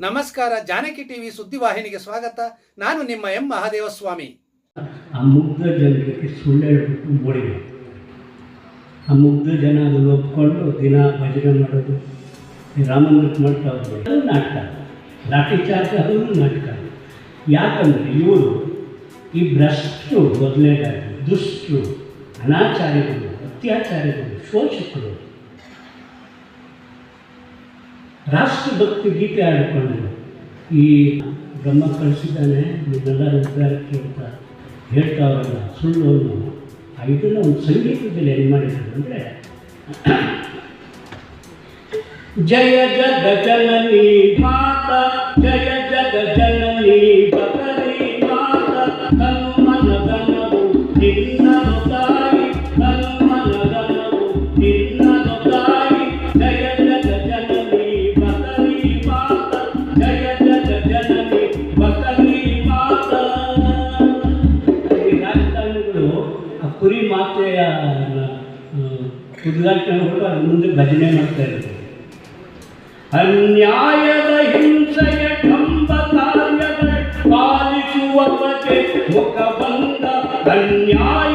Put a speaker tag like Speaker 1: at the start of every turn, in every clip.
Speaker 1: ನಮಸ್ಕಾರ, ಜಾನಕಿ ಟಿವಿ ಸುದ್ದಿವಾಹಿನಿಗೆ ಸ್ವಾಗತ. ನಾನು ನಿಮ್ಮ ಎಂ. ಮಹಾದೇವಸ್ವಾಮಿ.
Speaker 2: ಆ ಮುಗ್ಧ ಜನಕ್ಕೆ ಸುಳ್ಳು ಹೇಳ್ಬಿಟ್ಟು ಆ ಮುಗ್ಧ ಜನ ಅದನ್ನು ಒಪ್ಕೊಂಡು ದಿನ ಭಜನೆ ಮಾಡೋದು, ಈ ರಾಮಮಂದಿರಕ್ಕೆ ಮಾಡ್ತಾ ಅದು ನಾಟಕ. ಲಾಠಿ ಚಾರ್ಜ್ ನಾಟಕ. ಯಾಕಂದರೆ ಇವರು ಈ ಭ್ರಷ್ಟರು ಮೊದಲನೇದಾಗಿ, ದುಷ್ಟರು, ಅನಾಚಾರಿಗಳು, ಅತ್ಯಾಚಾರಿಗಳು, ಶೋಷಕರು. ರಾಷ್ಟ್ರಭಕ್ತಿ ಗೀತೆ ಆಡಿಕೊಂಡು ಈ ಬ್ರಹ್ಮ ಕಳಿಸಿದ್ದಾನೆ ನಿಮ್ಮೆಲ್ಲರ ಉದ್ಧಾರಕ್ಕೆ ಅಂತ ಹೇಳ್ತಾವ್ರಲ್ಲ, ಸುಳ್ಳು ಇದನ್ನು ಒಂದು ಸಂಗೀತದಲ್ಲಿ ಏನು ಮಾಡಿದ್ದಾರೆ ಅಂದರೆ, ಜಯ ಜಗ ಜನನಿ ಮಾತ, ಜಯ ಜಗ ಜನನಿ ಬಕರಿ ಕುರಿ ಮಾತೆಯ ಉದ್ಘಾಟನೆಗಳು ಅದ್ರ ಮುಂದೆ ಭಜನೆ ಮಾಡ್ತಾ ಇದ್ದಾರೆ ಅನ್ಯಾಯದ ಹಿಂಸೆಯ ಕಂಬ ಕಾರ್ಯಗಳ ಪಾಲಿಸುವ ಬಗ್ಗೆ ಮುಖ ಬಂದ ಅನ್ಯಾಯದ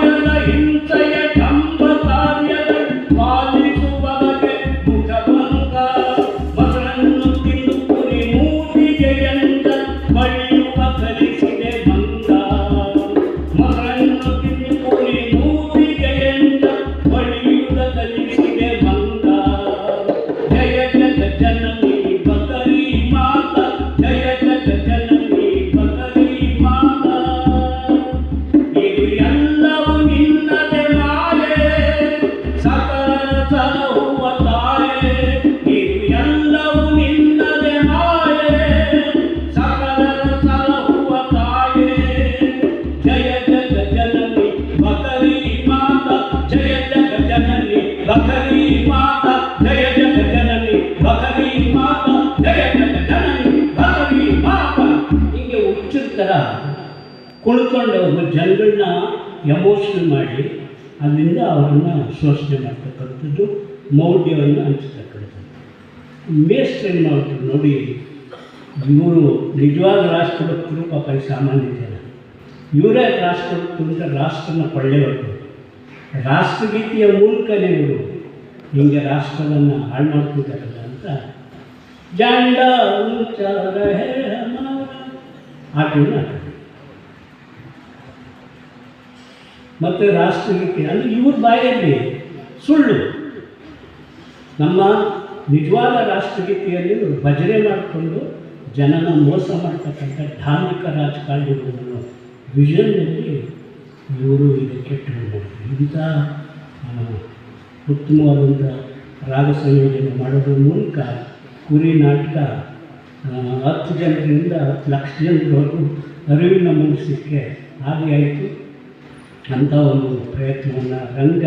Speaker 2: ಅವ್ರ ಜನಗಳನ್ನ ಎಮೋಷನಲ್ ಮಾಡಿ ಅಲ್ಲಿಂದ ಅವರನ್ನು ಶೋಷಣೆ ಮಾಡ್ತಕ್ಕಂಥದ್ದು ಮೌಲ್ಯವನ್ನು ಹಂಚ್ತಕ್ಕಂಥದ್ದು ಮೇಸ್ಟ್ರೇನ್ ಮಾಡ್ತಾರೆ ನೋಡಿ, ಇವರು ನಿಜವಾದ ರಾಷ್ಟ್ರಭಕ್ತರು, ಪಾಪ ಈ ಸಾಮಾನ್ಯ ಜನ. ಇವರೇ ರಾಷ್ಟ್ರಭಕ್ತರು ಅಂತ ರಾಷ್ಟ್ರನ ಕೊಳ್ಳೆವರು. ರಾಷ್ಟ್ರಗೀತೆಯ ಮೂಲಕನೇ ಇವರು ಹಿಂಗೆ ರಾಷ್ಟ್ರವನ್ನು ಹಾಳು ಮಾಡ್ತಿದ್ದಾರಲ್ಲ ಅಂತ. ಜಾಂಡ ಉಚ್ಚಾರ, ಹೇ ಹಮಾರ, ಆ ಮತ್ತು ರಾಷ್ಟ್ರಗೀತೆ ಅಂದರೆ ಇವ್ರ ಬಾಯಲ್ಲಿ ಸುಳ್ಳು. ನಮ್ಮ ನಿಜವಾದ ರಾಷ್ಟ್ರಗೀತೆಯಲ್ಲಿ ಇವರು ಭಜನೆ ಮಾಡಿಕೊಂಡು ಜನನ ಮೋಸ ಮಾಡ್ತಕ್ಕಂಥ ಧಾರ್ಮಿಕ ರಾಜಕಾರಣಿಗಳನ್ನು ವಿಷನ್ನಲ್ಲಿ ಇವರು ಈಗ ಕೆಟ್ಟು ಇಂಥ ಉತ್ತಮವಾದಂಥ ರಾಗ ಸಂಯೋಜನೆ ಮಾಡೋದ್ರ ಮೂಲಕ ಕುರಿ ನಾಟಕ ಹತ್ತು ಜನರಿಂದ ಹತ್ತು ಲಕ್ಷ ಜನರವರೆಗೂ ಅರಿವಿನ ಮೂಡಿಸಲಿಕ್ಕೆ ಆದಿಯಾಯಿತು ಅಂಥ ಒಂದು ಪ್ರಯತ್ನವನ್ನು ರಂಗ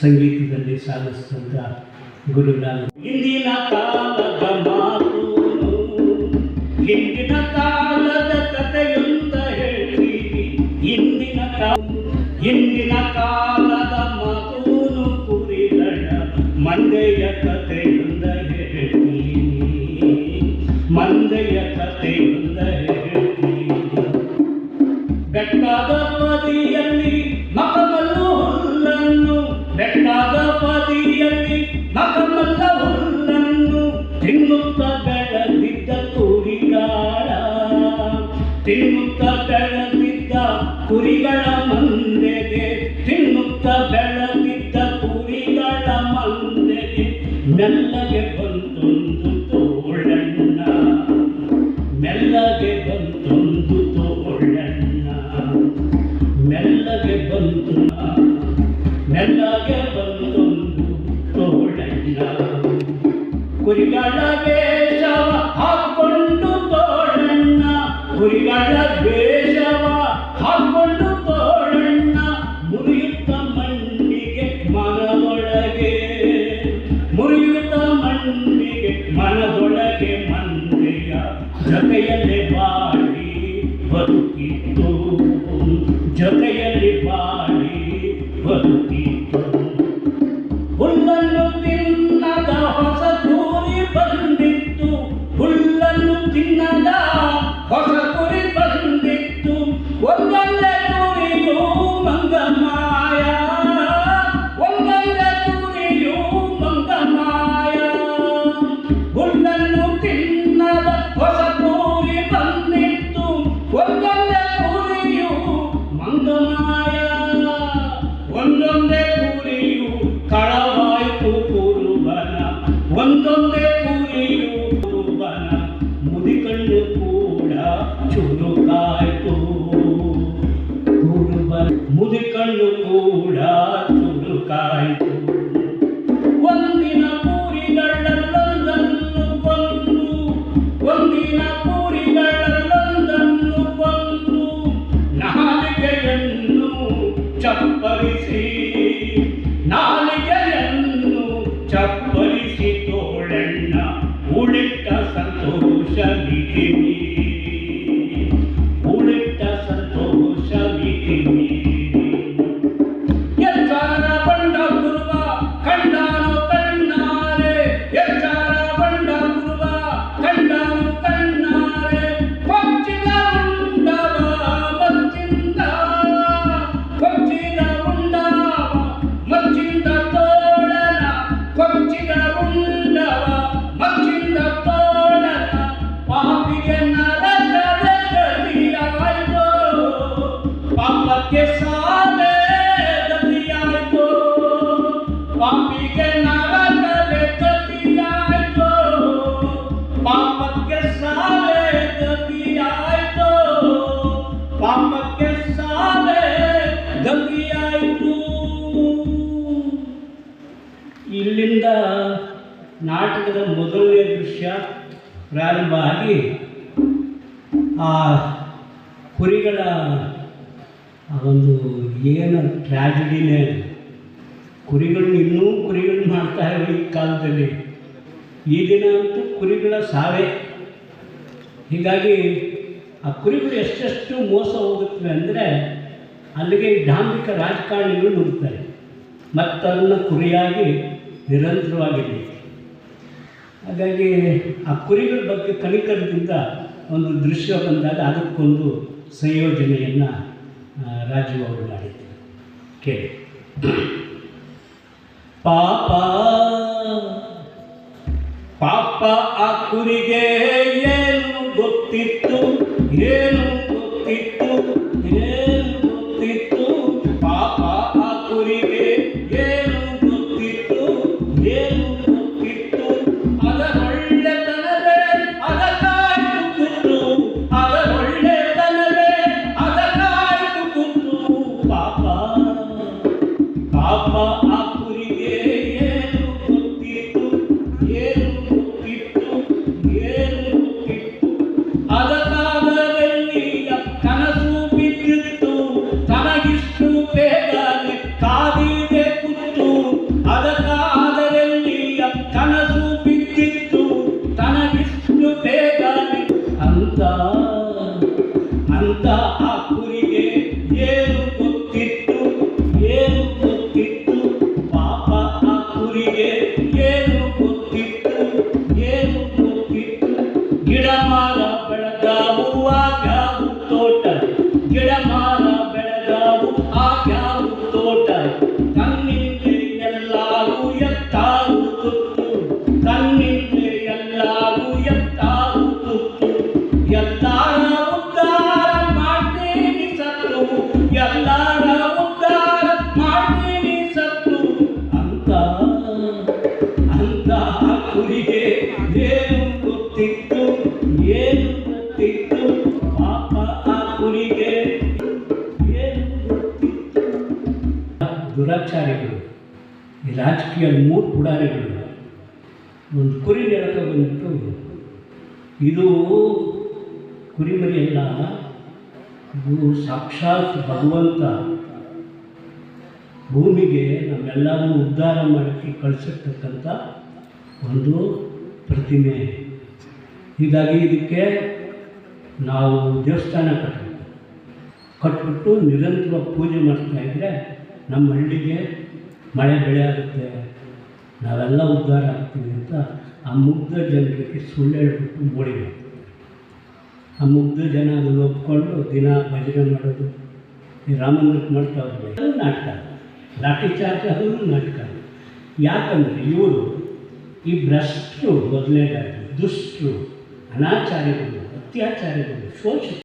Speaker 2: ಸಂಗೀತದಲ್ಲಿ ಸಾಧಿಸಿದಂಥ ಗುರುನಾಥ. ಇಂದಿನ ಕಾಲದ ಮಾತು ಹಿಂದಿನ ಕಾಲದ ಕಥೆಯೊಂದ ಹೇಳಿ ಇಂದಿನ ಕಾಲ ಹಿಂದಿನ ಕಾಲದ ಮಾತೂನು ಕುರಿಗಳ ಮಂದೆಯ ಕಥೆಯೊಂದ ಹೇಳಿ ಮಂದೆಯ ಕಥೆಯೊಂದ ಹೇಳಿ ಕುರಿಗಳ ಮಂದೆಗೆ, ತಿನ್ನುತ್ತ ಬೆಳೆದಿದ್ದ ಕುರಿಗಳ ಮಂದೆಗೆ ಮೆಲ್ಲಗೆ ಬಂತೊಂದು ತೋಳಣ್ಣ. ಮೆಲ್ಲಗೆ ಬಂತೊಂದು ತೋಳಣ್ಣ. ಮೆಲ್ಲಗೆ ಬಂತು ಮೆಲ್ಲಗೆ ಬಂತೊಂದು ತೋಳಣ್ಣ. ಕುರಿಗಳ ಬೇಷವ ಹಾಕೊಂಡು ತೋಳಣ್ಣ. ಕುರಿಗಳ ಜೊತೆಯಲ್ಲಿ ಬಾ donde ದೃಶ್ಯ ಪ್ರಾರಂಭ ಆಗಿ ಆ ಕುರಿಗಳ ಒಂದು ಏನು ಟ್ರ್ಯಾಜಿಡಿನೇ ಕುರಿಗಳನ್ನ ಇನ್ನೂ ಕುರಿಗಳು ಮಾಡ್ತಾ ಇರೋ ಈ ಕಾಲದಲ್ಲಿ. ಈ ದಿನ ಅಂತೂ ಕುರಿಗಳ ಸಾವೇ. ಹೀಗಾಗಿ ಆ ಕುರಿಗಳು ಎಷ್ಟೆಷ್ಟು ಮೋಸ ಹೋಗುತ್ತವೆ ಅಂದರೆ ಅಲ್ಲಿಗೆ ಈ ಡಾಂಬಿಕ ರಾಜಕಾರಣಿಗಳು ನುಗ್ತಾರೆ. ಮತ್ತದನ್ನು ಕುರಿಯಾಗಿ ನಿರಂತರವಾಗಿದೆ ಹಾಗಾಗಿ ಆ ಕುರಿಗಳ ಬಗ್ಗೆ ಕನಿಕರದಿಂದ ಒಂದು ದೃಶ್ಯ ಬಂದಾಗ ಅದಕ್ಕೊಂದು ಸಂಯೋಜನೆಯನ್ನು ರಾಜೀವ್ ಅವರು ಮಾಡಿದ್ದರು. ಕೇಳಿ. ಪಾಪ ಪಾಪ ಆ ಕುರಿಗೆ ಏನು ಗೊತ್ತಿತ್ತು? ಕುರಿಗೆ ಏನು ಗೊತ್ತಿತ್ತು ಏನು ಗೊತ್ತಿತ್ತು ಗಿಡ ಮರ ಬೆಳೆದಾವು ಆಗ್ಯಾವು ತೋಟ ಗಿಡ ಮರ ಬೆಳೆದಾವು ಆಗ್ಯಾವು ತೋಟ ಕಣ್ಣಿಂದೆ ಎಲ್ಲಾರು ಎತ್ತಾರು ತುತ್ತು ಕಣ್ಣಿಂದೆ ಎಲ್ಲಾರು ಎತ್ತಾರು ಆ ಕುರಿಗೆ ದುರಾಚಾರಿಗಳು, ಈ ರಾಜಕೀಯ ಮೂರು ಪುಡಾರಿಗಳು. ಒಂದು ಕುರಿ ಎಳ್ಕೊ ಬಂದ್ಬಿಟ್ಟು, ಇದು ಕುರಿಮರಿಯಲ್ಲ ಇದು ಸಾಕ್ಷಾತ್ ಭಗವಂತ. ಭೂಮಿಗೆ ನಮ್ಮೆಲ್ಲರನ್ನು ಉದ್ಧಾರ ಮಾಡಿ ಕಳಿಸಿರ್ತಕ್ಕಂಥ ಒಂದು ಪ್ರತಿಮೆ. ಹೀಗಾಗಿ ಇದಕ್ಕೆ ನಾವು ದೇವಸ್ಥಾನ ಕಟ್ಟಬೇಕು. ಕಟ್ಬಿಟ್ಟು ನಿರಂತರ ಪೂಜೆ ಮಾಡ್ತಾ ಇದ್ದರೆ ನಮ್ಮ ಹಳ್ಳಿಗೆ ಮಳೆ ಬೆಳೆ ಆಗುತ್ತೆ. ನಾವೆಲ್ಲ ಉದ್ಧಾರ ಆಗ್ತೀವಿ ಅಂತ ಆ ಮುಗ್ಧ ಜನರಿಗೆ ಸುಳ್ಳು ಹೇಳ್ಬಿಟ್ಟು ಮೂಡಿಬೇಕು. ಆ ಮುಗ್ಧ ಜನ ಅದನ್ನು ಒಪ್ಕೊಂಡು ದಿನ ಭಜನೆ ಮಾಡೋದು, ಈ ರಾಮಂದ್ರಕ್ಕೆ ಮಾಡ್ತಾ ಅದು ನಾಟಕ ಲಾಠಿ ಚಾರ್ಜ್ ಅದು ನಾಟಕ ಯಾಕಂದರೆ ಇವರು ಈ ಭ್ರಷ್ಟರು ಮೊದಲನೇದಾಗಿ ದುಷ್ಟರು ಅನಾಚಾರಿಗಳು ಅತ್ಯಾಚಾರಿಗಳು ಶೋಷಿತರು